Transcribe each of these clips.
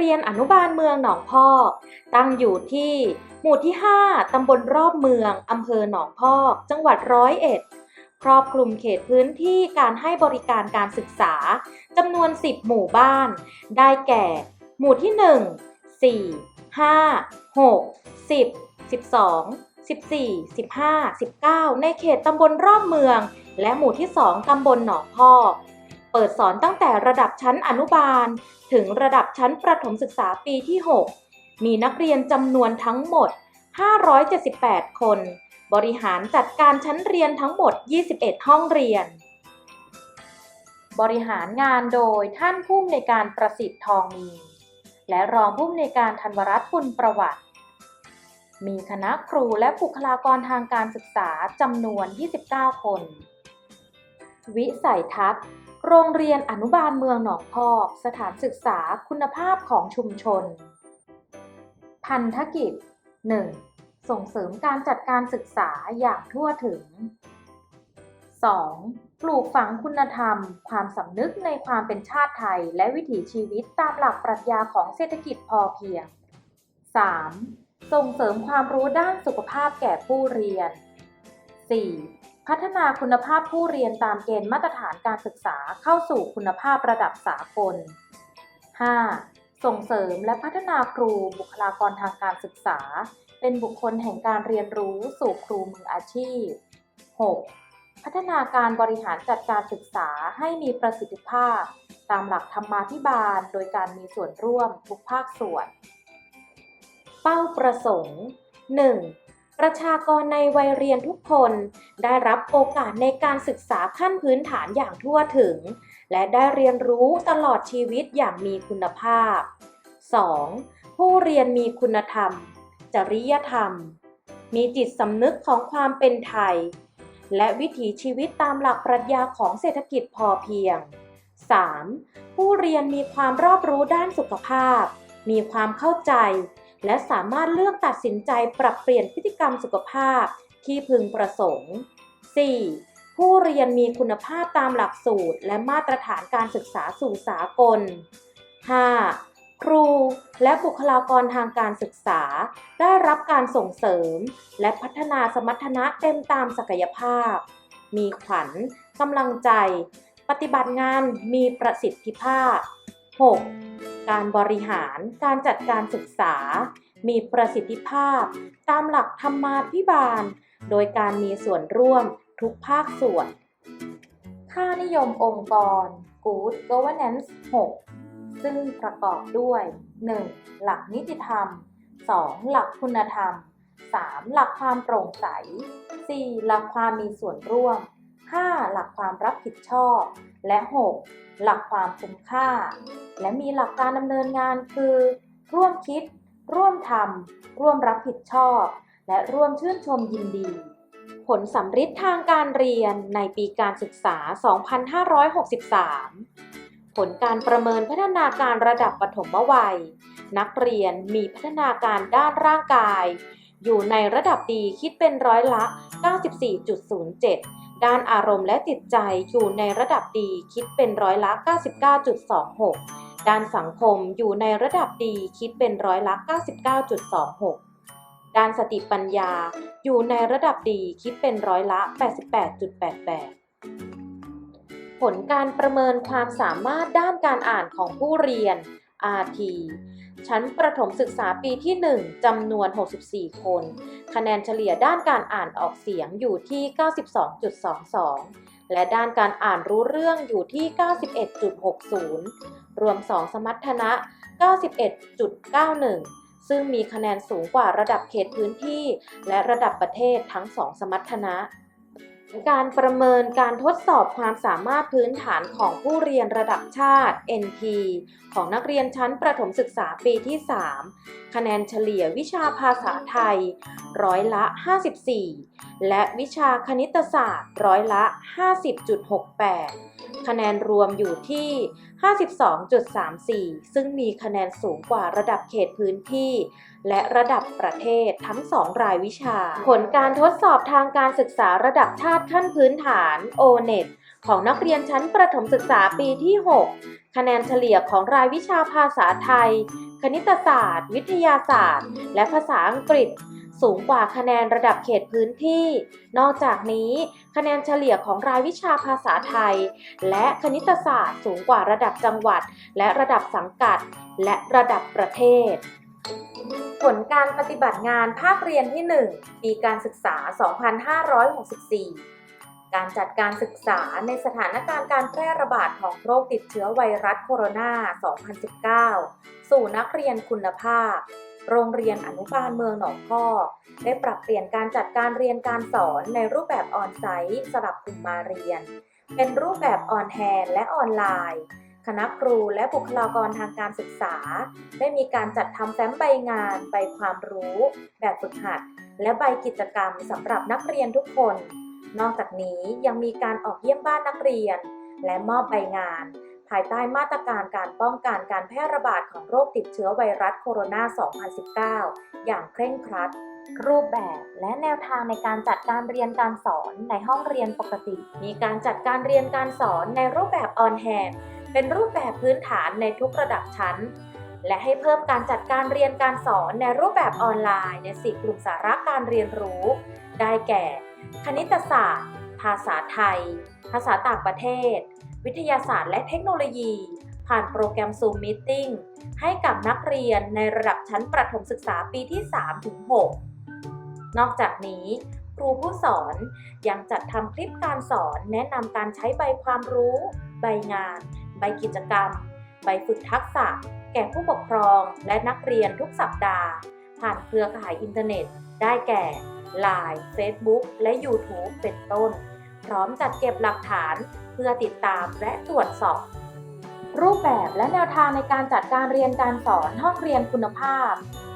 เรียนอนุบาลเมืองหนองพอก ตั้งอยู่ที่หมู่ที่ 5 ตำบลรอบเมือง อำเภอหนองพอก จังหวัดร้อยเอ็ด ครอบคลุมเขตพื้นที่การให้บริการการศึกษาจำนวน 10 หมู่บ้าน ได้แก่ หมู่ที่ 1 4 5 6 10 12 14 15 19 ในเขตตำบลรอบเมือง และหมู่ที่ 2 ตำบลหนองพอก เปิดสอนตั้งแต่ระดับชั้นอนุบาล ถึงระดับชั้นประถมศึกษาปีที่ 6 มีนักเรียนจำนวนทั้งหมด 578 คน บริหารจัดการชั้นเรียนทั้งหมด 21 ห้องเรียน บริหารงานโดยท่านผู้อำนวยการประสิทธิ์ทองมี และรองผู้อำนวยการธันวรัตน์ปุณประวัติ มีคณะครูและบุคลากรทางการศึกษาจำนวน 29 คน วิสัยทัศน์ โรงเรียนอนุบาลเมืองหนองพอกสถานศึกษาคุณภาพของชุมชน พันธกิจ 1. ส่งเสริมการจัดการศึกษาอย่างทั่วถึง 2. ปลูกฝังคุณธรรม ความสำนึกในความเป็นชาติไทย และวิถีชีวิตตามหลักปรัชญาของเศรษฐกิจพอเพียง 3. ส่งเสริมความรู้ด้านสุขภาพแก่ผู้เรียน 4. พัฒนาคุณภาพผู้เรียนตามเกณฑ์มาตรฐานการศึกษาเข้าสู่คุณภาพระดับสากล 5. ส่งเสริมและพัฒนาครูบุคลากรทางการศึกษา เป็นบุคคลแห่งการเรียนรู้สู่ครูมืออาชีพ 6. พัฒนาการบริหารจัดการศึกษาให้มีประสิทธิภาพ ตามหลักธรรมาภิบาล โดยการมีส่วนร่วมทุกภาคส่วน เป้าประสงค์ 1. ประชากรในวัยเรียนทุกคนได้รับโอกาสในการศึกษาขั้นพื้นฐานอย่างทั่วถึง และได้เรียนรู้ตลอดชีวิตอย่างมีคุณภาพ 2. ผู้เรียนมีคุณธรรม จริยธรรม มีจิตสำนึกของความเป็นไทย และวิถีชีวิตตามหลักปรัชญาของเศรษฐกิจพอเพียง 3. ผู้เรียนมีความรอบรู้ด้านสุขภาพ มีความเข้าใจ และสามารถเลือกตัดสินใจปรับเปลี่ยนพฤติกรรมสุขภาพที่พึงประสงค์ 4. ผู้เรียนมีคุณภาพตามหลักสูตร และมาตรฐานการศึกษาสู่สากล 5. ครูและบุคลากรทางการศึกษา ได้รับการส่งเสริม และพัฒนาสมรรถนะเต็มตามศักยภาพ มีขวัญกำลังใจ ปฏิบัติงานมีประสิทธิภาพ 6. การบริหารการจัดการศึกษา มีประสิทธิภาพ ตามหลักธรรมาภิบาล โดยการมีส่วนร่วมทุกภาคส่วน ค่านิยมองค์กร Good Governance 6 ซึ่งประกอบด้วย 1. หลักนิติธรรม 2. หลักคุณธรรม 3. หลักความโปร่งใส 4. หลักความมีส่วนร่วม 5. หลักความรับผิดชอบ และ 6. หลักความคุ้มค่า และมีหลักการดำเนินงานคือ ร่วมคิด ร่วมทำร่วมรับผิดชอบ และร่วมชื่นชมยินดี ผลสำฤทธิ์ทางการเรียนในปีการศึกษา 2563 ผลการประเมินพัฒนาการระดับปฐมวัย นักเรียนมีพัฒนาการด้านร่างกาย อยู่ในระดับดีคิดเป็นร้อยละ 94.07ด้านอารมณ์และจิตใจอยู่ในระดับดีคิดเป็นร้อยละ 99.26 ด้านสังคมอยู่ในระดับดีคิดเป็นร้อยละ 99.26 ด้านสติปัญญาอยู่ในระดับดีคิดเป็นร้อยละ 88.88 ผลการประเมินความสามารถด้านการอ่านของผู้เรียน RT ชั้นประถมศึกษาปีที่ 1จำนวน 64 คน คะแนนเฉลี่ยด้านการอ่านออกเสียงอยู่ที่ 92.22 และด้านการอ่านรู้เรื่องอยู่ที่ 91.60 รวม 2 สมรรถนะ 91.91 ซึ่งมีคะแนนสูงกว่าระดับเขตพื้นที่ และระดับประเทศทั้ง 2 สมรรถนะ การประเมินการทดสอบความสามารถพื้นฐานของผู้เรียนระดับชาติ NT ของนักเรียนชั้นประถมศึกษาปีที่ 3 คะแนนเฉลี่ยวิชาภาษาไทย ร้อยละ 54 และวิชาคณิตศาสตร์ ร้อยละ 50.68 คะแนนรวมอยู่ที่ 52.34 ซึ่งมีคะแนนสูงกว่าระดับเขตพื้นที่ และระดับประเทศทั้ง 2 รายวิชา ผลการทดสอบทางการศึกษาระดับชาติขั้นพื้นฐาน O-NET ของนักเรียนชั้นประถมศึกษาปีที่ 6 คะแนนเฉลี่ยของรายวิชาภาษาไทย คณิตศาสตร์ วิทยาศาสตร์ และภาษาอังกฤษ สูงกว่าคะแนนระดับเขตพื้นที่ นอกจากนี้ คะแนนเฉลี่ยของรายวิชาภาษาไทย และคณิตศาสตร์ สูงกว่าระดับจังหวัด และระดับสังกัด และระดับประเทศ ผลการปฏิบัติงานภาคเรียนที่ 1 ปีการศึกษา 2564 การจัดการศึกษาในสถานการณ์การแพร่ระบาดของโรคติดเชื้อไวรัสโคโรนา 2019 สู่นักเรียนคุณภาพ โรงเรียนอนุบาลเมืองหนองพอกได้ปรับเปลี่ยนการจัดการเรียนการสอนในรูปแบบออนไซต์สลับกลุ่มมาเรียน เป็นรูปแบบออนแฮนและออนไลน์ คณะครูและบุคลากรทางการศึกษา ได้มีการจัดทำแฟ้มใบงาน ใบความรู้ แบบฝึกหัด และใบกิจกรรมสำหรับนักเรียนทุกคน นอกจากนี้ยังมีการออกเยี่ยมบ้านนักเรียน และมอบใบงาน ภายใต้มาตรการการป้องกันการแพร่ระบาดของโรคติดเชื้อไวรัสโคโรนา 2019 อย่างเคร่งครัดรูปแบบและแนวทางในการจัดการเรียนการสอนในห้องเรียนปกติ มีการจัดการเรียนการสอนในรูปแบบออนแฮน เป็นรูปแบบพื้นฐานในทุกระดับชั้น และให้เพิ่มการจัดการเรียนการสอนในรูปแบบออนไลน์ในสี่กลุ่มสาระการเรียนรู้ ได้แก่ คณิตศาสตร์ ภาษาไทย ภาษาต่างประเทศ วิทยาศาสตร์และเทคโนโลยี ผ่านโปรแกรม Zoom Meeting ให้กับนักเรียนในระดับชั้นประถมศึกษาปีที่ 3-6 นอกจากนี้ครูผู้สอนยังจัดทำคลิปการสอนแนะนำการใช้ใบความรู้ ใบงาน ใบกิจกรรมใบฝึกทักษะ แก่ผู้ปกครองและนักเรียนทุกสัปดาห์ ผ่านเครือข่ายอินเทอร์เน็ต ได้แก่ Line Facebook และ YouTube เป็นต้น พร้อมจัดเก็บหลักฐานเพื่อติดตามและตรวจสอบ รูปแบบและแนวทางในการจัดการเรียนการสอนห้องเรียนคุณภาพ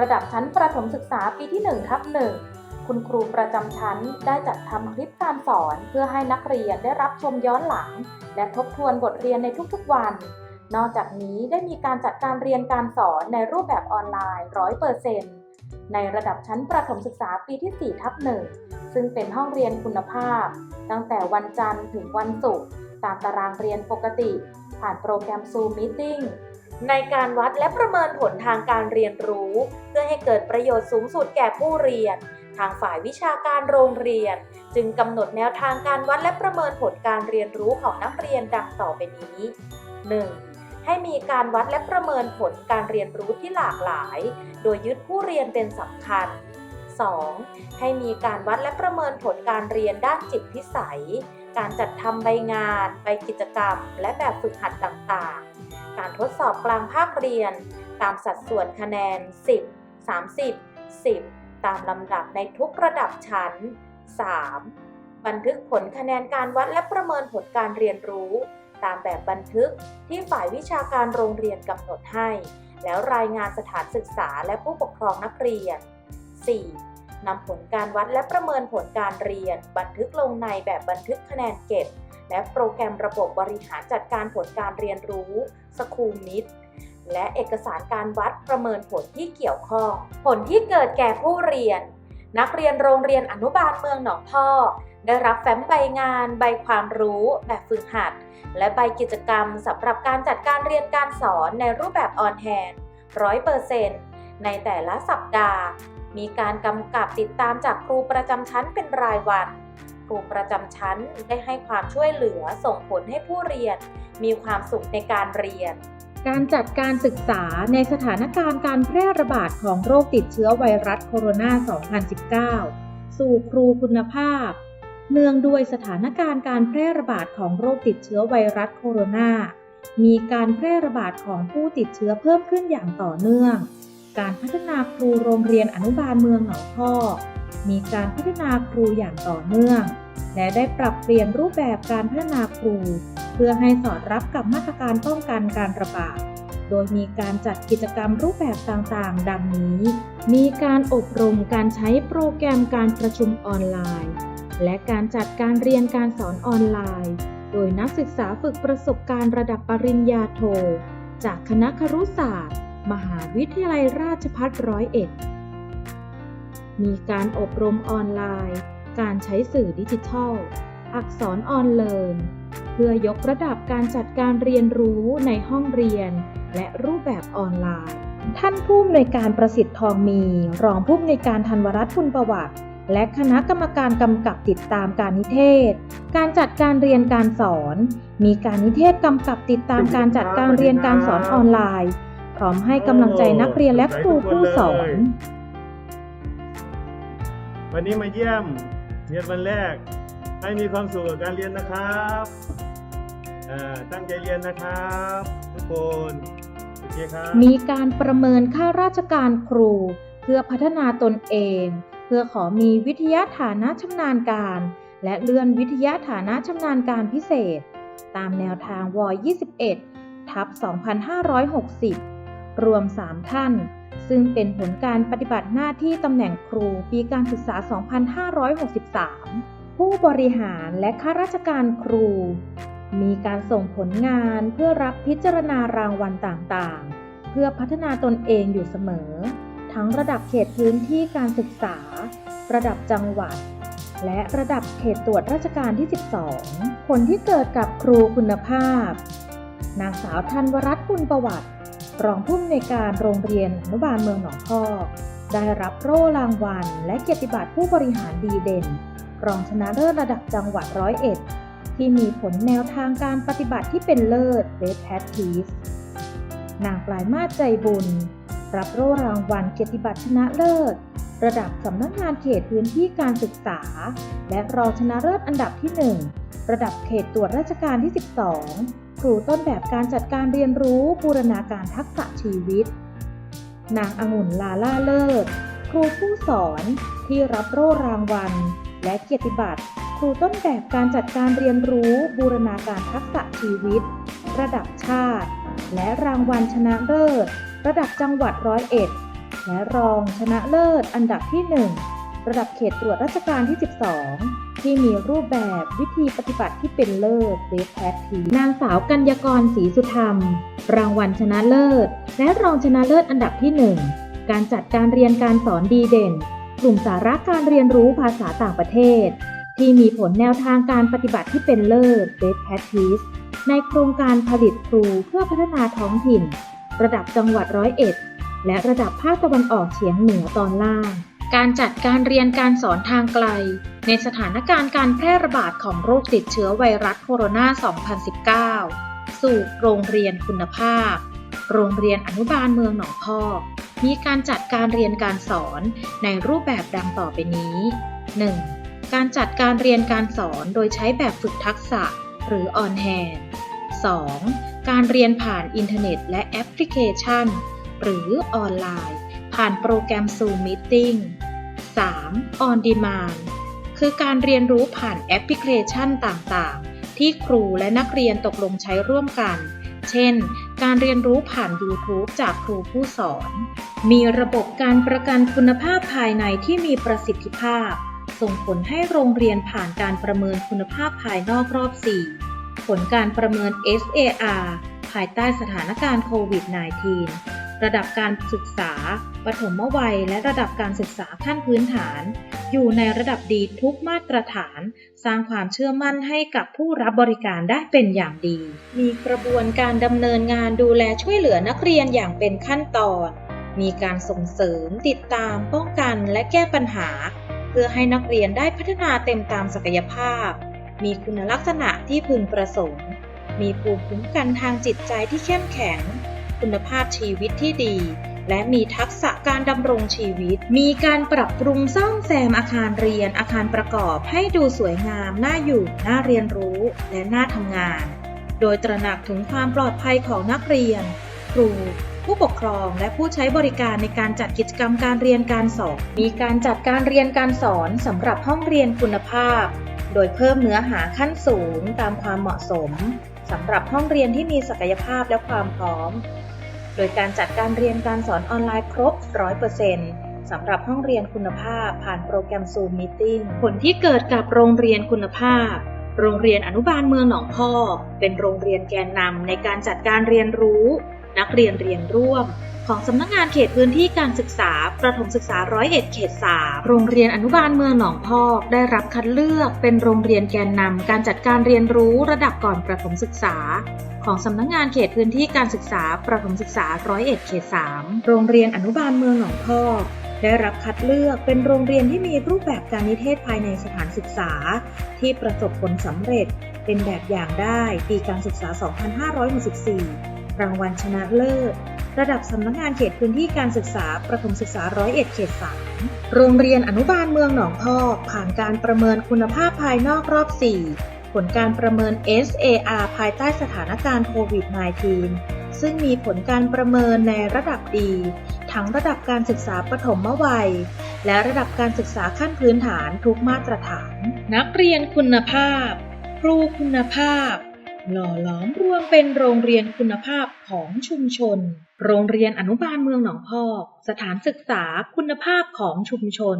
ระดับชั้นประถมศึกษาปีที่1ทับ1 คุณครูประจำชั้นได้จัดทำคลิปการสอน เพื่อให้นักเรียนได้รับชมย้อนหลัง และทบทวนบทเรียนในทุกๆวัน นอกจากนี้ได้มีการจัดการเรียนการสอนในรูปแบบออนไลน์100%ในระดับชั้นประถมศึกษาปีที่ 4 ทับ1ซึ่งเป็นห้องเรียนคุณภาพ ตั้งแต่วันจันทร์ถึงวันศุกร์ตามตารางเรียนปกติ ผ่านโปรแกรม Zoom Meeting ในการวัดและประเมินผลทางการเรียนรู้ เพื่อให้เกิดประโยชน์สูงสุดแก่ผู้เรียน ทางฝ่ายวิชาการโรงเรียน จึงกำหนดแนวทางการวัดและประเมินผลการเรียนรู้ของนักเรียนดังต่อไปนี้ 1. ให้มีการวัดและประเมินผลการเรียนรู้ที่หลากหลาย โดยยึดผู้เรียนเป็นสำคัญ 2. ให้มีการวัดและประเมินผลการเรียนด้านจิตพิสัย การจัดทำใบงาน ใบกิจกรรม และแบบฝึกหัดต่างๆ การทดสอบกลางภาคเรียน ตามสัดส่วนคะแนน 10 30 10 ตามลำดับในทุกระดับชั้น 3. บันทึกผลคะแนนการวัดและประเมินผลการเรียนรู้ ตามแบบบันทึกที่ฝ่ายวิชาการโรงเรียนกำหนดให้ แล้วรายงานสถานศึกษาและผู้ปกครองนักเรียน 4. นำผลการวัดและประเมินผลการเรียน บันทึกลงในแบบบันทึกคะแนนเก็บ และโปรแกรมระบบบริหารจัดการผลการเรียนรู้สคูลมิด และเอกสารการวัดประเมินผลที่เกี่ยวข้อง ผลที่เกิดแก่ผู้เรียน นักเรียนโรงเรียนอนุบาลเมืองหนองพอกได้รับแฟ้มใบงาน ใบความรู้ แบบฝึกหัด และใบกิจกรรมสำหรับการจัดการเรียนการสอนในรูปแบบออนแฮนร้อยเปอร์เซ็นต์ในแต่ละสัปดาห์ มีการกำกับติดตามจากครูประจำชั้นเป็นรายวัน ครูประจำชั้นได้ให้ความช่วยเหลือส่งผลให้ผู้เรียน มีความสุขในการเรียน การจัดการศึกษาในสถานการณ์การแพร่ระบาดของโรคติดเชื้อไวรัสโคโรนา 2019 สู่ครูคุณภาพ เนื่องด้วยสถานการณ์การแพร่ระบาดของโรคติดเชื้อไวรัสโคโรนา มีการแพร่ระบาดของผู้ติดเชื้อเพิ่มขึ้นอย่างต่อเนื่อง การพัฒนาครูโรงเรียนอนุบาลเมืองหนองพ่อมีการพัฒนาครูอย่างต่อเนื่อง และได้ปรับเปลี่ยนรูปแบบการพัฒนาครู พื่อให้สอดรับกับมาตรการป้องกันการระบาด โดยมีการจัดกิจกรรมรูปแบบต่างๆ ดังนี้ มีการอบรมการใช้โปรแกรมการประชุมออนไลน์ และการจัดการเรียนการสอนออนไลน์ โดยนักศึกษาฝึกประสบการณ์ระดับปริญญาโท จากคณะครุศาสตร์ มหาวิทยาลัยราชภัฏร้อยเอ็ด มีการอบรมออนไลน์ การใช้สื่อดิจิทัล อักษรออนเลินเพื่อยกระดับการจัดการเรียนรู้ในห้องเรียน และรูปแบบออนไลน์ ท่านผู้อำนวยการประสิทธิ์ทองมี รองผู้อำนวยการธันวรัตน์คุณประวัติ และคณะกรรมการกำกับติดตามการนิเทศ การจัดการเรียนการสอน มีการนิเทศกำกับติดตามการจัดการเรียนการสอนออนไลน์ พร้อมให้กำลังใจนักเรียนและครูผู้สอน วันนี้มาเยี่ยมเรียนวันแรกให้มีความสุขกับการเรียนนะครับ ตั้งใจเรียนนะครับ ทุกคนโอเคครับมีการประเมินค่าราชการครู เพื่อพัฒนาตนเอง เพื่อขอมีวิทยาฐานะชำนาญการ และเลื่อนวิทยาฐานะชำนาญการพิเศษ ตามแนวทางว21ทับ2560 รวม 3 ท่าน ซึ่งเป็นผลการปฏิบัติหน้าที่ตำแหน่งครูปีการศึกษา 2563 ผู้บริหารและข้าราชการครู มีการส่งผลงานเพื่อรับพิจารณารางวัลต่างๆ เพื่อพัฒนาตนเองอยู่เสมอ ทั้งระดับเขตพื้นที่การศึกษา ระดับจังหวัด และระดับเขตตรวจราชการที่ 12 ผลที่เกิดกับครูคุณภาพ นางสาวธันวรัตน์คุณประวัติ รองผู้อำนวยการโรงเรียนอนุบาลเมืองหนองพอกได้รับโล่รางวัล และเกียรติบัตรผู้บริหารดีเด่น รองชนะเลิศระดับจังหวัดร้อยเอ็ด ที่มีผลแนวทางการปฏิบัติที่เป็นเลิศ Best Practice นางปลายมาใจบุญ รับโล่รางวัลเกียรติบัตรชนะเลิศ ระดับสำนักงานเขตพื้นที่การศึกษา และรองชนะเลิศอันดับที่ 1 ระดับเขตตรวจราชการที่ 12 ครูต้นแบบการจัดการเรียนรู้บูรณาการทักษะชีวิต นางองุ่นลาล่าเลิศ ครูผู้สอนที่รับโล่รางวัล และเกียรติบัตร ครูต้นแบบการจัดการเรียนรู้บูรณาการทักษะชีวิต ระดับชาติ และรางวัลชนะเลิศ ระดับจังหวัดร้อยเอ็ดและรองชนะเลิศอันดับที่ 1 ระดับเขตตรวจราชการที่ 12 ที่มีรูปแบบวิธีปฏิบัติที่เป็นเลิศเบสแพททีนางสาวกัญญกรศรีสุธรรม รางวัลชนะเลิศ และรองชนะเลิศอันดับที่ 1 การจัดการเรียนการสอนดีเด่น กลุ่มสาระการเรียนรู้ภาษาต่างประเทศ ที่มีผลแนวทางการปฏิบัติที่เป็นเลิศ Best Practice ในโครงการผลิตครูเพื่อพัฒนาท้องถิ่น ระดับจังหวัดร้อยเอ็ด และระดับภาคตะวันออกเฉียงเหนือตอนล่าง การจัดการเรียนการสอนทางไกล ในสถานการณ์การแพร่ระบาดของโรคติดเชื้อไวรัสโคโรนา 2019 สู่โรงเรียนคุณภาพ โรงเรียนอนุบาลเมืองหนองพอกมีการจัดการเรียนการสอนในรูปแบบดังต่อไปนี้ 1. การจัดการเรียนการสอนโดยใช้แบบฝึกทักษะ หรือ on hand 2. การเรียนผ่านอินเทอร์เน็ต และแอปพลิเคชัน หรือออนไลน์ ผ่านโปรแกรม Zoom Meeting 3. On Demand คือการเรียนรู้ผ่านแอปพลิเคชันต่างๆ ที่ครูและนักเรียนตกลงใช้ร่วมกัน เช่น การเรียนรู้ผ่าน YouTube จากครูผู้สอน มีระบบการประกันคุณภาพภายในที่มีประสิทธิภาพ ส่งผลให้โรงเรียนผ่านการประเมินคุณภาพภายนอกรอบ 4 ผลการประเมิน SAR ภายใต้สถานการณ์โควิด -19 ระดับการศึกษา ปฐมวัย และระดับการศึกษาขั้นพื้นฐาน อยู่ในระดับดีทุกมาตรฐาน สร้างความเชื่อมั่นให้กับผู้รับบริการได้เป็นอย่างดี มีกระบวนการดำเนินงานดูแลช่วยเหลือนักเรียนอย่างเป็นขั้นตอน มีการส่งเสริม ติดตาม ป้องกัน และแก้ปัญหา พื่อให้นักเรียนได้พัฒนาเต็มตามศักยภาพ มีคุณลักษณะที่พึงประสงค์ มีภูมิคุ้มกันทางจิตใจที่เข้มแข็ง คุณภาพชีวิตที่ดี และมีทักษะการดำรงชีวิต มีการปรับปรุงซ่อมแซมอาคารเรียนอาคารประกอบให้ดูสวยงาม น่าอยู่ น่าเรียนรู้ และน่าทำงาน โดยตระหนักถึงความปลอดภัยของนักเรียน ครู ผู้ปกครองและผู้ใช้บริการในการจัดกิจกรรมการเรียนการสอน มีการจัดการเรียนการสอนสำหรับห้องเรียนคุณภาพ โดยเพิ่มเนื้อหาขั้นสูงตามความเหมาะสมสำหรับห้องเรียนที่มีศักยภาพและความพร้อม โดยการจัดการเรียนการสอนออนไลน์ครบ 100%สำหรับห้องเรียนคุณภาพผ่านโปรแกรม Zoom Meeting ผลที่เกิดกับโรงเรียนคุณภาพ โรงเรียนอนุบาลเมืองหนองพอกเป็นโรงเรียนแกนนำในการจัดการเรียนรู้ นักเรียนเรียนร่วม ของสำนักงานเขตพื้นที่การศึกษา ประถมศึกษาร้อยเอ็ดเขตสามโรงเรียนอนุบาลเมืองหนองพอกได้รับคัดเลือกเป็นโรงเรียนแกนนำการจัดการเรียนรู้ระดับก่อนประถมศึกษาของสำนักงานเขตพื้นที่การศึกษา ประถมศึกษาร้อยเอ็ดเขตสามโรงเรียนอนุบาลเมืองหนองพอกได้รับคัดเลือกเป็นโรงเรียนที่มีรูปแบบการนิเทศภายในสถานศึกษา ที่ประสบผลสำเร็จเป็นแบบอย่างได้ปีการศึกษา 2564 รางวัลชนะเลิศ ระดับสำนักงานเขตพื้นที่การศึกษา ประถมศึกษาร้อยเอ็ดเขต3โรงเรียนอนุบาลเมืองหนองพอกผ่านการประเมินคุณภาพภายนอกรอบ 4 ผลการประเมิน SAR ภายใต้สถานการณ์โควิด -19 ซึ่งมีผลการประเมินในระดับดี ทั้งระดับการศึกษาปฐมวัย และระดับการศึกษาขั้นพื้นฐานทุกมาตรฐาน นักเรียนคุณภาพ ครูคุณภาพ หล่อหลอมรวมเป็นโรงเรียนคุณภาพของชุมชน โรงเรียนอนุบาลเมืองหนองพอก สถานศึกษาคุณภาพของชุมชน